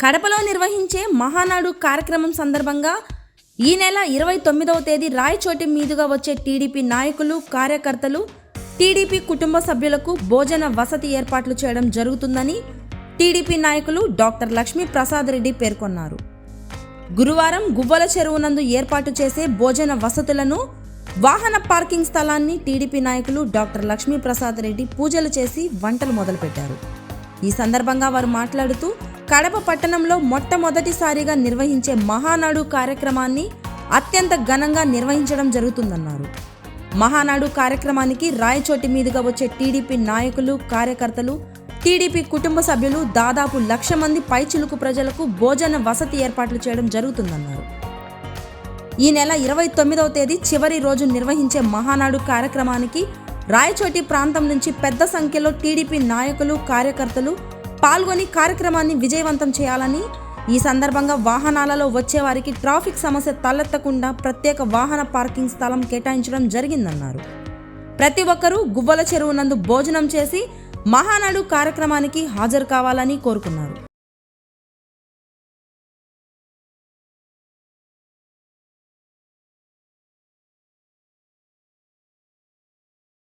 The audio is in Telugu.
కడపలో నిర్వహించే మహానాడు కార్యక్రమం సందర్భంగా ఈ నెల ఇరవై తొమ్మిదవ తేదీ రాయచోటి మీదుగా వచ్చే టీడీపీ నాయకులు కార్యకర్తలు టీడీపీ కుటుంబ సభ్యులకు భోజన వసతి ఏర్పాట్లు చేయడం జరుగుతుందని టీడీపీ నాయకులు డాక్టర్ లక్ష్మీ ప్రసాద్ రెడ్డి పేర్కొన్నారు. గురువారం గువ్వల చెరువు నందు ఏర్పాటు చేసే భోజన వసతులను వాహన పార్కింగ్ స్థలాన్ని టీడీపీ నాయకులు డాక్టర్ లక్ష్మీ ప్రసాద్ రెడ్డి పూజలు చేసి వంటలు మొదలుపెట్టారు. ఈ సందర్భంగా వారు మాట్లాడుతూ కడప పట్టణంలో మొట్టమొదటిసారిగా నిర్వహించే మహానాడు కార్యక్రమాన్ని అత్యంత ఘనంగా నిర్వహించడం జరుగుతుందన్నారు. మహానాడు కార్యక్రమానికి రాయచోటి మీదుగా వచ్చే టీడీపీ నాయకులు కార్యకర్తలు టీడీపీ కుటుంబ సభ్యులు దాదాపు లక్ష మంది పైచిలుకు ప్రజలకు భోజన వసతి ఏర్పాట్లు చేయడం జరుగుతుందన్నారు. ఈ నెల ఇరవై తొమ్మిదవ తేదీ చివరి రోజు నిర్వహించే మహానాడు కార్యక్రమానికి రాయచోటి ప్రాంతం నుంచి పెద్ద సంఖ్యలో టీడీపీ నాయకులు కార్యకర్తలు పాల్గొని కార్యక్రమాన్ని విజయవంతం చేయాలని ఈ సందర్భంగా వాహనాలలో వచ్చే వారికి ట్రాఫిక్ సమస్య తలెత్తకుండా ప్రత్యేక వాహన పార్కింగ్ స్థలం కేటాయించడం జరిగిందన్నారు. ప్రతి ఒక్కరూ గువ్వల చెరువు నందు భోజనం చేసి మహానాడు కార్యక్రమానికి హాజరు కావాలని కోరుకున్నారు.